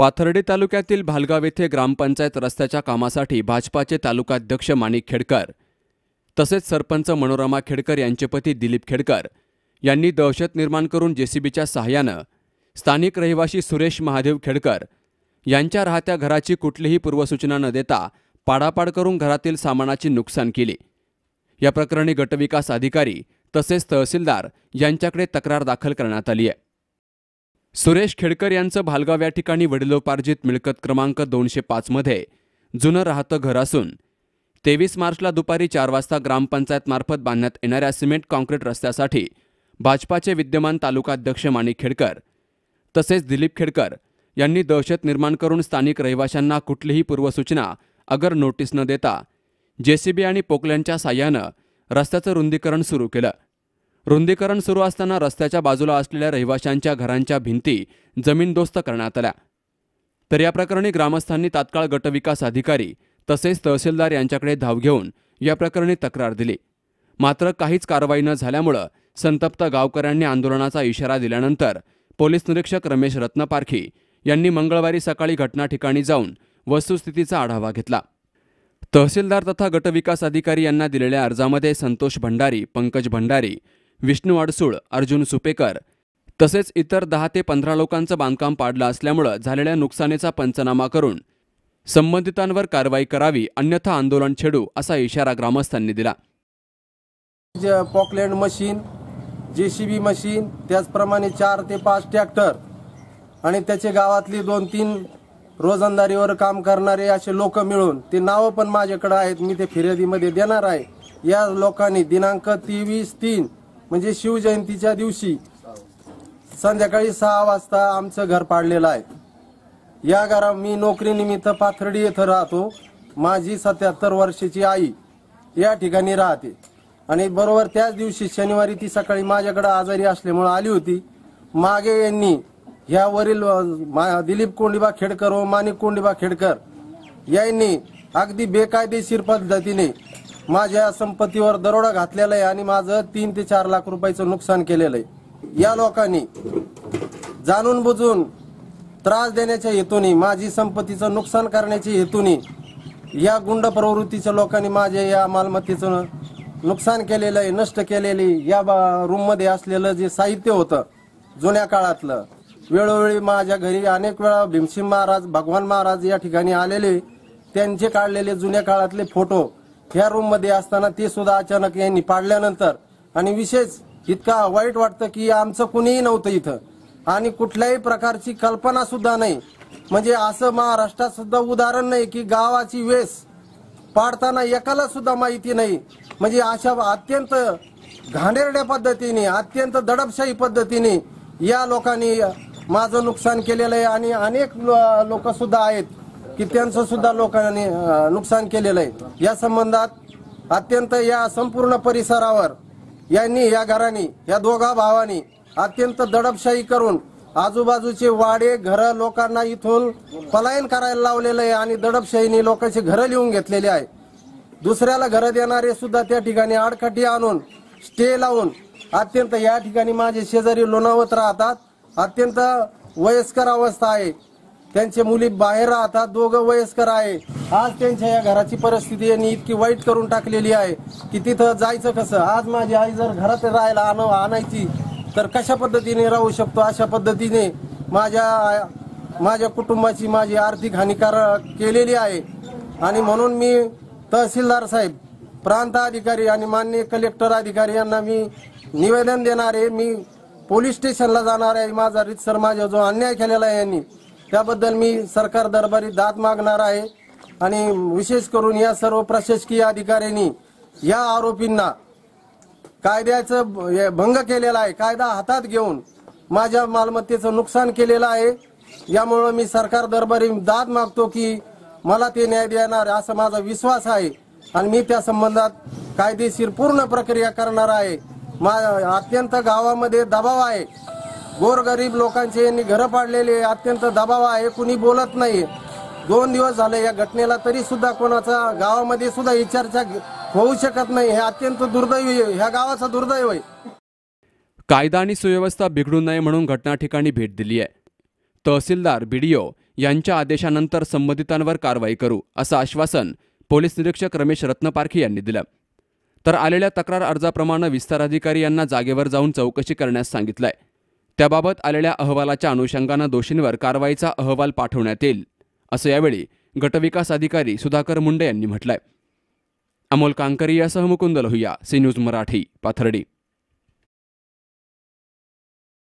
पाथर्डी तालुक्यातील भालगाव येथे ग्रामपंचायत रस्त्याच्या कामासाठी भाजपाचे तालुकाध्यक्ष माणिक खेडकर तसेच सरपंच मनोरमा खेडकर यांचे पती दिलीप खेडकर यांनी दहशत निर्माण करून जेसीबीच्या सहाय्यानं स्थानिक रहिवाशी सुरेश महादेव खेडकर यांच्या राहत्या घराची कुठलीही पूर्वसूचना न देता पाडापाड करून घरातील सामानाची नुकसान केली. या प्रकरणी गटविकास अधिकारी तसेच तहसीलदार यांच्याकडे तक्रार दाखल करण्यात आली आहे. सुरेश खेडकर यांचं भालगाव या ठिकाणी वडिलोपार्जित मिळकत क्रमांक दोनशे पाचमध्ये जुनं राहतं घर असून तेवीस मार्चला दुपारी चार वाजता ग्रामपंचायतमार्फत बांधण्यात येणाऱ्या सिमेंट काँक्रीट रस्त्यासाठी भाजपाचे विद्यमान तालुकाध्यक्ष माणिक खेडकर तसेच दिलीप खेडकर यांनी दहशत निर्माण करून स्थानिक रहिवाशांना कुठलीही पूर्वसूचना अगर नोटीस न देता जेसीबी आणि पोकल्यांच्या साह्यानं रस्त्याचं रुंदीकरण सुरू केलं. रुंदीकरण सुरू असताना रस्त्याच्या बाजूला असलेल्या रहिवाशांच्या घरांच्या भिंती जमीनदोस्त करण्यात आल्या. तर या प्रकरणी ग्रामस्थांनी तात्काळ गटविकास अधिकारी तसेच तहसीलदार यांच्याकडे धाव घेऊन या प्रकरणी तक्रार दिली. मात्र काहीच कारवाई न झाल्यामुळं संतप्त गावकऱ्यांनी आंदोलनाचा इशारा दिल्यानंतर पोलीस निरीक्षक रमेश रत्नपारखी यांनी मंगळवारी सकाळी घटना ठिकाणी जाऊन वस्तुस्थितीचा आढावा घेतला. तहसीलदार तथा गटविकास अधिकारी यांना दिलेल्या अर्जामध्ये संतोष भंडारी पंकज भंडारी विष्णू अडसूळ अर्जुन सुपेकर. तसेच इतर दहा ते पंधरा लोकांचं बांधकाम पाडलं असल्यामुळं झालेल्या नुकसानीचा पंचनामा करून संबंधितांवर कारवाई करावी अन्यथा आंदोलन छेडू असा इशारा ग्रामस्थांनी दिला. Poclain machine J C B machine त्याचप्रमाणे चार ते पाच ट्रॅक्टर आणि त्याचे गावातली दोन तीन रोजंदारीवर काम करणारे असे लोक मिळून ते नावं पण माझ्याकडे आहेत मी ते फिर्यादीमध्ये देणार आहे. या लोकांनी दिनांक तेवीस तीन म्हणजे शिवजयंतीच्या दिवशी संध्याकाळी सहा वाजता आमचं घर पाडलेलं आहे. या घरा मी नोकरीनिमित्त पाथर्डी येथे राहतो. माझी सत्याहत्तर वर्षाची आई या ठिकाणी राहते. आणि बरोबर त्याच दिवशी शनिवारी ती सकाळी माझ्याकडे आजारी असल्यामुळे आली होती. मागे यांनी ह्यावरील दिलीप कोंडिबा खेडकर व माणिक कोंडिबा खेडकर यांनी अगदी बेकायदेशीर पद्धतीने माझ्या संपत्तीवर दरोडा घातलेला आहे आणि माझं तीन ते चार लाख रुपयाचं नुकसान केलेलं आहे. या लोकांनी जाणून बुजून त्रास देण्याच्या हेतूने माझी संपत्तीचं नुकसान करण्याच्या हेतूने या गुंड प्रवृत्तीच्या लोकांनी माझ्या या मालमत्तेचं नुकसान केलेलं आहे नष्ट केलेली या रूममध्ये असलेलं जे साहित्य होतं जुन्या काळातलं वेळोवेळी माझ्या घरी अनेक वेळा भीमसिंह महाराज भगवान महाराज या ठिकाणी आलेले. त्यांचे काढलेले जुन्या काळातले फोटो ह्या रूममध्ये असताना ते सुद्धा अचानक यांनी पाडल्यानंतर आणि विशेष इतका वाईट वाटतं की आमचं कुणीही नव्हतं इथं. आणि कुठल्याही प्रकारची कल्पना सुद्धा नाही. म्हणजे असं महाराष्ट्रात सुद्धा उदाहरण नाही की गावाची वेस पाडताना एकाला सुद्धा माहिती नाही. म्हणजे अशा अत्यंत घाणेरड्या पद्धतीने अत्यंत दडपशाही पद्धतीने या लोकांनी माझं नुकसान केलेलं आहे आणि अनेक लोक सुद्धा आहेत. की त्यांचं सुद्धा लोकांनी नुकसान केलेलं आहे. या संबंधात अत्यंत या संपूर्ण परिसरावर यांनी या घरांनी या दोघा भावांनी अत्यंत दडपशाही करून आजूबाजूचे वाडे घर लोकांना इथून पलायन करायला लावलेलं आहे आणि दडपशाहीने लोकांचे घरं लिहून घेतलेले आहे. दुसऱ्याला घरं देणारे सुद्धा त्या ठिकाणी आडखटी आणून स्टे लावून अत्यंत या ठिकाणी माझे शेजारी लोणावत राहतात. अत्यंत वयस्कर अवस्था आहे. त्यांचे मुली बाहेर राहतात दोघं वयस्कर आहे. आज त्यांच्या या घराची परिस्थिती यांनी इतकी वाईट करून टाकलेली आहे की तिथं जायचं कसं? आज माझी आई जर घरात राहायला आण आणायची तर कशा पद्धतीने राहू शकतो? अशा पद्धतीने माझ्या माझ्या कुटुंबाची माझी आर्थिक हानिकार केलेली आहे. आणि म्हणून मी तहसीलदार साहेब प्रांत अधिकारी आणि मान्य कलेक्टर अधिकारी यांना मी निवेदन देणार आहे. मी पोलीस स्टेशनला जाणार आहे. माझा रितसर माझा जो अन्याय केलेला आहे यांनी त्याबद्दल मी सरकार दरबारी दाद मागणार आहे. आणि विशेष करून या सर्व प्रशासकीय अधिकाऱ्यांनी या आरोपींना कायद्याचं भंग केलेला आहे कायदा हातात घेऊन माझ्या मालमत्तेचं नुकसान केलेलं आहे. यामुळं मी सरकार दरबारी दाद मागतो की मला ते न्याय देणार असा माझा विश्वास आहे. आणि मी त्या संबंधात कायदेशीर पूर्ण प्रक्रिया करणार आहे. मा अत्यंत गावामध्ये दबाव आहे. गोरगरीब लोकांचे यांनी घरं पाडलेले अत्यंत दबाव आहे. कुणी बोलत नाही दोन दिवस झाले या घटनेला तरी सुद्धा कोणाचा गावामध्ये सुद्धा ही चर्चा होऊ शकत नाही. हे अत्यंत दुर्दैवी आहे. ह्या गावाचा दुर्दैव आहे. कायदा आणि सुव्यवस्था बिघडू नये म्हणून घटना ठिकाणी भेट दिली आहे. तहसीलदार बीडीओ यांच्या आदेशानंतर संबंधितांवर कारवाई करू असं आश्वासन पोलीस निरीक्षक रमेश रत्नपारखी यांनी दिलं. तर आलेल्या तक्रार अर्जाप्रमाणे विस्तार अधिकारी यांना जागेवर जाऊन चौकशी करण्यास सांगितलं आहे त्याबाबत आलेल्या अहवालाच्या अनुषंगानं दोषींवर कारवाईचा अहवाल पाठवण्यात येईल असं यावेळी गटविकास अधिकारी सुधाकर मुंडे यांनी म्हटलंय. अमोल कांकरी यासह मुकुंद लोहिया सी न्यूज मराठी पाथर्डी.